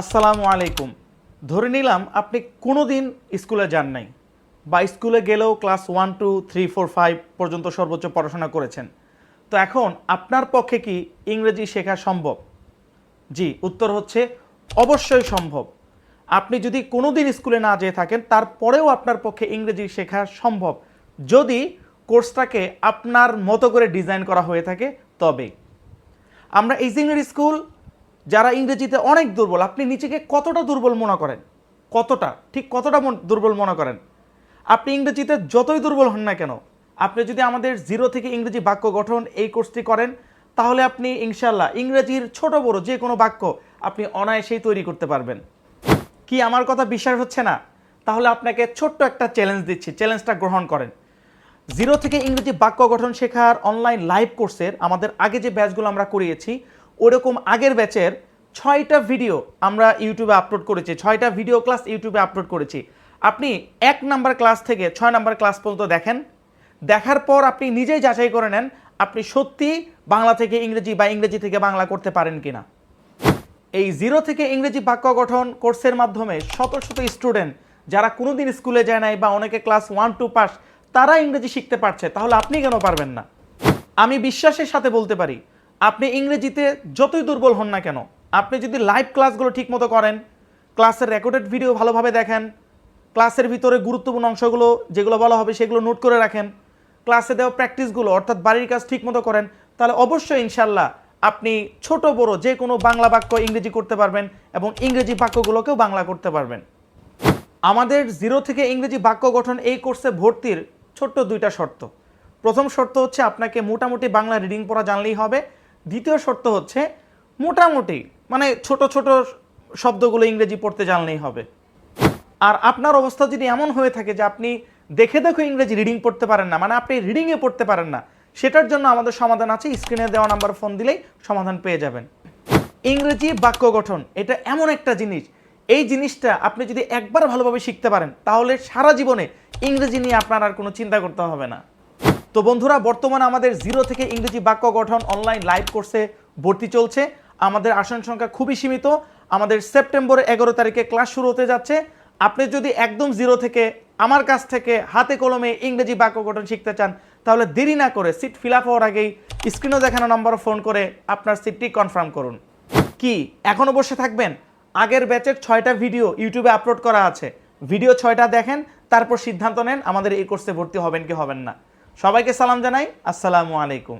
আসসালামু আলাইকুম। ধরে নিলাম আপনি কোনো দিন স্কুলে যান নাই বা স্কুলে গেলেও class one, two, three, four, five পর্যন্ত সর্বোচ্চ পড়াশোনা করেছেন। তো এখন আপনার পক্ষে কি ইংরেজি শেখা সম্ভব? জি, উত্তর হচ্ছে অবশ্যই সম্ভব। আপনি যদি কোনো দিন স্কুলে না যেয়ে থাকেন, তারপরেও আপনার পক্ষে ইংরেজি শেখা সম্ভব। যদি কোর্সটাকে আপনার মতো করে ডিজাইন করা হয়ে থাকে, তবেই। আমরা ইঞ্জিনিয়ার স্কুল যারা ইংরেজিতে অনেক দুর্বল, আপনি নিজেকে কতটা দুর্বল মনে করেন? কতটা? ঠিক কতটা দুর্বল মনে করেন? আপনি ইংরেজিতে যতই দুর্বল হন না কেন, আপনি যদি আমাদের জিরো থেকে ইংরেজি বাক্য গঠন এই কোর্সটি করেন, তাহলে আপনি ইনশাল্লাহ ইংরেজির ছোট বড় যে কোনো বাক্য আপনি অনায়াসেই তৈরি করতে পারবেন। কি আমার কথা বিশ্বাস হচ্ছে না? তাহলে আপনাকে ছোট্ট একটা চ্যালেঞ্জ দিচ্ছি চ্যালেঞ্জটা গ্রহণ করেন। জিরো থেকে ইংরেজি বাক্য গঠন শেখার অনলাইন লাইভ কোর্সের আমাদের আগে যে ব্যাচগুলো আমরা করিয়েছি ওরকম আগের ব্যাচের ছয়টা ভিডিও আমরা ইউটিউবে আপলোড করেছি, ছয়টা ভিডিও ক্লাস ইউটিউবে আপলোড করেছি। আপনি এক নাম্বার ক্লাস থেকে ছয় নাম্বার ক্লাস পর্যন্ত দেখেন। দেখার পর আপনি নিজেই যাচাই করে নেন, আপনি সত্যি বাংলা থেকে ইংরেজি বা ইংরেজি থেকে বাংলা করতে পারেন কিনা। এই জিরো থেকে ইংরেজি বাক্য গঠন কোর্সের মাধ্যমে শত শত স্টুডেন্ট যারা কোনোদিন স্কুলে যায় নাই বা অনেকে ক্লাস ওয়ান টু পাস তারা ইংরেজি শিখতে পারছে, তাহলে আপনি কেন পারবেন না? আমি বিশ্বাসের সাথে বলতে পারি আপনি ইংরেজিতে যতই দুর্বল হন না কেন, আপনি যদি লাইভ ক্লাসগুলো ঠিকমতো করেন ক্লাসের রেকর্ডেড ভিডিও ভালোভাবে দেখেন ক্লাসের ভিতরে গুরুত্বপূর্ণ অংশগুলো যেগুলো বলা হবে সেগুলো নোট করে রাখেন ক্লাসে দেওয়া প্র্যাকটিসগুলো অর্থাৎ বাড়ির কাজ ঠিকমতো করেন, তাহলে অবশ্যই ইনশাল্লাহ আপনি ছোট, বড় যে কোনো বাংলা বাক্য ইংরেজি করতে পারবেন এবং ইংরেজি বাক্যগুলোকেও বাংলা করতে পারবেন। আমাদের জিরো থেকে ইংরেজি বাক্য গঠন এই কোর্সে ভর্তির ছোট্ট দুইটা শর্ত। প্রথম শর্ত হচ্ছে আপনাকে মোটামুটি বাংলা রিডিং পড়া জানলেই হবে দ্বিতীয় শর্ত হচ্ছে মোটামুটি মানে ছোট ছোট শব্দগুলো ইংরেজি পড়তে জানলেই হবে। আর আপনার অবস্থা যদি এমন হয়ে থাকে যে আপনি দেখে দেখে ইংরেজি রিডিং পড়তে পারেন না মানে আপনি রিডিংয়ে পড়তে পারেন না, সেটার জন্য আমাদের সমাধান আছে, স্ক্রিনে দেওয়া নাম্বার ফোন দিলেই সমাধান পেয়ে যাবেন। ইংরেজি বাক্য গঠন, এটা এমন একটা জিনিস, এই জিনিসটা আপনি যদি একবার ভালোভাবে শিখতে পারেন, তাহলে সারা জীবনে ইংরেজি নিয়ে আপনার আর কোনো চিন্তা করতে হবে না। তো বন্ধুরা, বর্তমানে আমাদের জিরো থেকে ইংরেজি বাক্য গঠন অনলাইন লাইভ কোর্সে ভর্তি চলছে। আমাদের আসন সংখ্যা খুবই সীমিত। আমাদের সেপ্টেম্বর এগারো তারিখে ক্লাস শুরু হতে যাচ্ছে। আপনি যদি একদম জিরো থেকে আমার কাছ থেকে হাতে কলমে ইংরেজি বাক্য গঠন শিখতে চান, তাহলে দেরি না করে সিট ফিল আপ হওয়ার আগেই স্ক্রিনে দেখানো নম্বরে ফোন করে আপনার সিটটি কনফার্ম করুন। কি এখনও বসে থাকবেন? আগের ব্যাচের ছয়টা ভিডিও ইউটিউবে আপলোড করা আছে। ভিডিও ছয়টা দেখেন, তারপর সিদ্ধান্ত নেন আমাদের এই কোর্সে ভর্তি হবেন কি হবেন না। সবাইকে সালাম জানাই। আসসালামু আলাইকুম।